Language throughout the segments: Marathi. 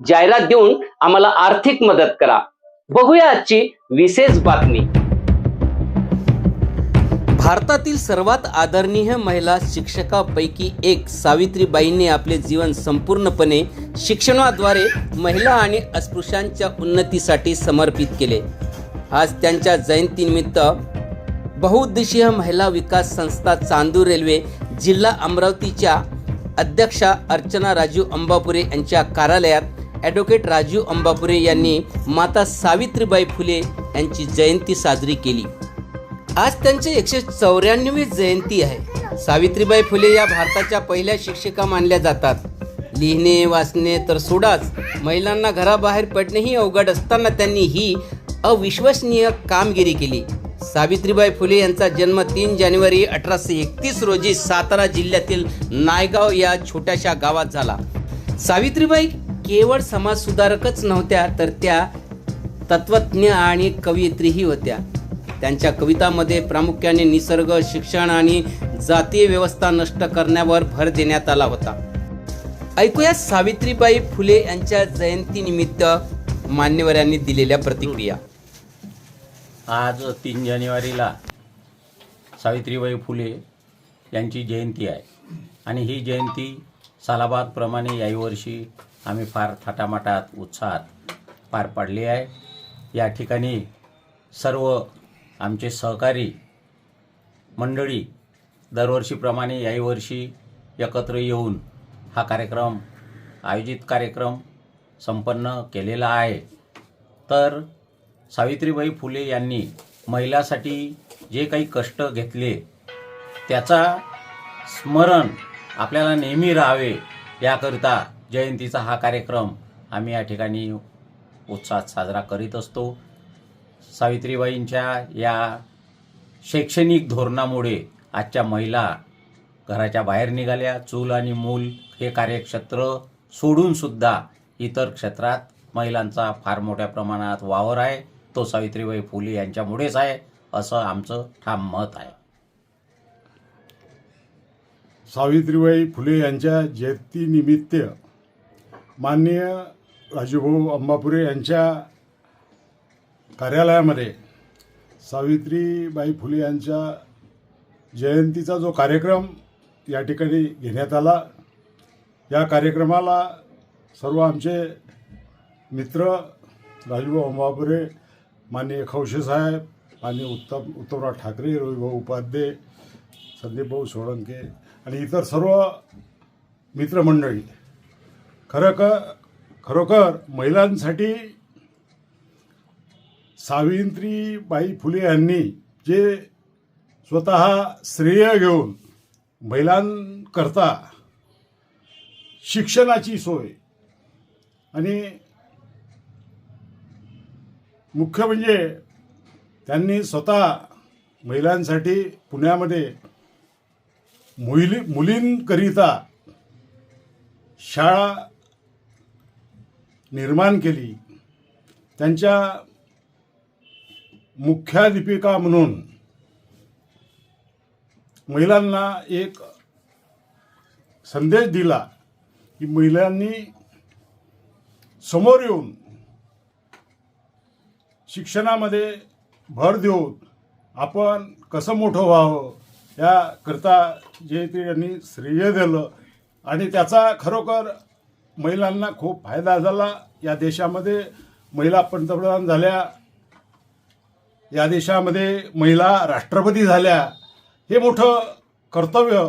जाहिरात देऊन आम्हाला आर्थिक मदत करा. बघूया आजची विशेष बातमी. भारतातील सर्वात आदरणीय महिला शिक्षकापैकी एक सावित्रीबाईंनी आपले जीवन संपूर्णपणे शिक्षणाद्वारे महिला आणि अस्पृश्यांच्या उन्नतीसाठी समर्पित केले. आज त्यांच्या जयंतीनिमित्त बहुउद्देशीय महिला विकास संस्था चांदूर रेल्वे जिल्हा अमरावतीच्या अध्यक्षा अर्चना राजू अंबापुरे यांच्या कार्यालयात ॲडव्होकेट राजीव अंबापुरे यांनी माता सावित्रीबाई फुले यांची जयंती साजरी केली. आज त्यांची एकशे चौऱ्याण्णवी जयंती आहे. सावित्रीबाई फुले या भारताच्या पहिल्या शिक्षिका मानल्या जातात. लिहिणे वाचणे तर सोडाच. महिलांना घराबाहेर पडणेही अवघड असताना त्यांनी ही अविश्वसनीय कामगिरी केली. सावित्रीबाई फुले यांचा जन्म तीन जानेवारी अठराशे एकतीस रोजी सातारा जिल्ह्यातील नायगाव या छोट्याशा गावात झाला. सावित्रीबाई केवळ समाजसुधारकच नव्हत्या तर त्या तत्वज्ञ आणि कवयित्रीही होत्या. त्यांच्या कवितामध्ये प्रामुख्याने निसर्ग शिक्षण आणि जातीय व्यवस्था नष्ट करण्यावर भर देण्यात आला होता. ऐकूया सावित्रीबाई फुले यांच्या जयंतीनिमित्त मान्यवरांनी दिलेल्या प्रतिक्रिया. आज तीन जानेवारीला सावित्रीबाई फुले यांची जयंती आहे. आणि ही जयंती सालाबादप्रमाणे याही वर्षी आम्ही फार थाटामाटात उत्साहात पार पाडली आहे. या ठिकाणी सर्व आमचे सहकारी मंडळी दरवर्षीप्रमाणे याही वर्षी एकत्र येऊन हा कार्यक्रम आयोजित कार्यक्रम संपन्न केलेला आहे. तर सावित्रीबाई फुले यांनी महिलासाठी जे काही कष्ट घेतले त्याचा स्मरण आपल्याला नेहमी राहावे याकरिता जयंतीचा हा कार्यक्रम आम्ही या ठिकाणी उत्साहात साजरा करीत असतो. सावित्रीबाईंच्या या शैक्षणिक धोरणामुळे आजच्या महिला घराच्या बाहेर निघाल्या. चूल आणि मूल हे कार्यक्षेत्र सोडूनसुद्धा इतर क्षेत्रात महिलांचा फार मोठ्या प्रमाणात वावर आहे. तो सावित्रीबाई फुले यांच्यामुळेच आहे असं आमचं ठाम मत आहे. सावित्रीबाई फुले यांच्या जयंतीनिमित्त माननीय राजूभाऊ अंबापुरे यांच्या कार्यालयामध्ये सावित्रीबाई फुले यांच्या जयंतीचा जो कार्यक्रम या ठिकाणी घेण्यात आला या कार्यक्रमाला सर्व आमचे मित्र राजूभाऊ अंबापुरे माननीय खवशे साहेब माननीय उत्तम उत्तमराव ठाकरे रविभाऊ उपाध्ये संदीपभाऊ सोळंके आणि इतर सर्व मित्रमंडळी खरं क खरोखर महिलांसाठी सावित्रीबाई फुले यांनी जे स्वतः श्रेय घेऊन महिलांकरता शिक्षणाची सोय आणि मुख्य म्हणजे त्यांनी स्वतः महिलांसाठी पुण्यामध्ये मुली मुलींकरिता शाळा निर्माण केली. त्यांच्या मुख्याधिपिका म्हणून महिलांना एक संदेश दिला की महिलांनी समोर येऊन शिक्षणामध्ये भर देऊन आपण कसं मोठं व्हावं याकरता जे ते यांनी श्रेय दिलं. आणि त्याचा खरोखर महिलांना खूप फायदा झाला. या देशामध्ये महिला पंतप्रधान झाल्या. या देशामध्ये महिला राष्ट्रपती झाल्या. हे मोठं कर्तव्य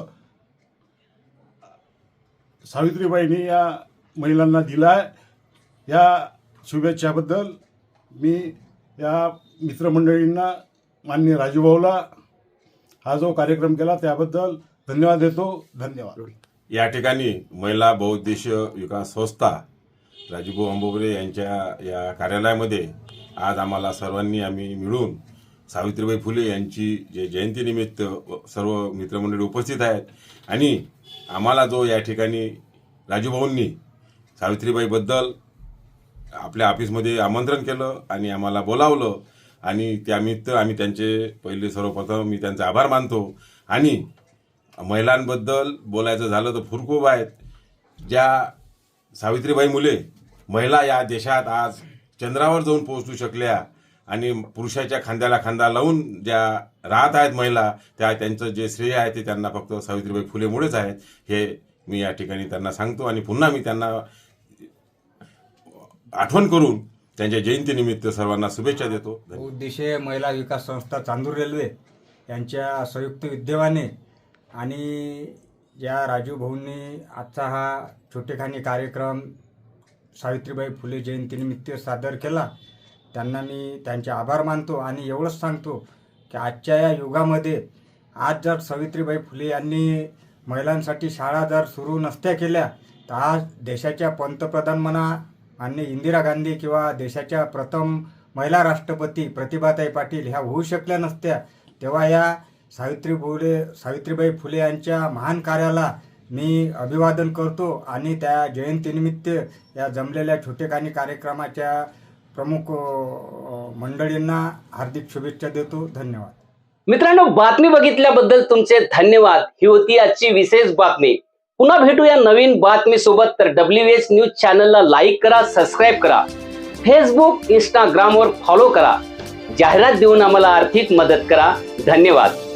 सावित्रीबाईंनी या महिलांना दिला आहे या शुभेच्छाबद्दल मी या मित्रमंडळींना मान्य राजूभाऊला हा जो कार्यक्रम केला त्याबद्दल धन्यवाद देतो. धन्यवाद. या ठिकाणी महिला बहुउद्देशीय विकास संस्था राजूभाऊ अंबोबरे यांच्या या कार्यालयामध्ये आज आम्हाला सर्वांनी आम्ही मिळून सावित्रीबाई फुले यांची जे जयंतीनिमित्त सर्व मित्रमंडळी उपस्थित आहेत आणि आम्हाला जो या ठिकाणी राजूभाऊंनी सावित्रीबाईबद्दल आपल्या ऑफिसमध्ये आमंत्रण केलं आणि आम्हाला बोलावलं आणि त्यानिमित्त आम्ही त्यांचे पहिले सर्वप्रथम मी त्यांचा आभार मानतो आणि महिलांबद्दल बोलायचं झालं तर फुरकूब आहेत. ज्या सावित्रीबाई मुले महिला या देशात आज चंद्रावर जाऊन पोहोचू शकल्या आणि पुरुषाच्या खांद्याला खांदा लावून ज्या राहत आहेत महिला त्या त्यांचं जे श्रेय आहे ते त्यांना फक्त सावित्रीबाई फुलेमुळेच आहेत. हे मी या ठिकाणी त्यांना सांगतो आणि पुन्हा मी त्यांना आठवण करून त्यांच्या जयंतीनिमित्त सर्वांना शुभेच्छा देतो. उद्देशीय महिला विकास संस्था चांदूर रेल्वे यांच्या संयुक्त विद्यमाने आणि या राजू भाऊंनी आजचा हा छोटेखानी कार्यक्रम सावित्रीबाई फुले जयंतीनिमित्त सादर केला. त्यांना मी त्यांचे आभार मानतो आणि एवढंच सांगतो की आजच्या या युगामध्ये आज जर सावित्रीबाई फुले यांनी महिलांसाठी शाळा जर सुरू नसत्या केल्या तर आज देशाच्या पंतप्रधान म्हणा मान्य इंदिरा गांधी किंवा देशाच्या प्रथम महिला राष्ट्रपती प्रतिभाताई पाटील ह्या होऊ शकल्या नसत्या. तेव्हा या सावित्री फुले सावित्रीबाई फुले यांच्या महान कार्याला मी अभिवादन करतो आणि त्या जयंतीनिमित्त या जमलेल्या छोटेखानी कार्यक्रमाच्या प्रमुख मंडळींना हार्दिक शुभेच्छा देतो. धन्यवाद. मित्रांनो बातमी बघितल्याबद्दल तुमचे धन्यवाद. ही होती आजची विशेष बातमी. पुन्हा भेटूया नवीन बातमी सोबत तर डब्ल्यू एस न्यूज चॅनलला लाईक करा सबस्क्राईब करा. फेसबुक इंस्टाग्रामवर फॉलो करा. जाहिरात देऊन आम्हाला आर्थिक मदत करा. धन्यवाद.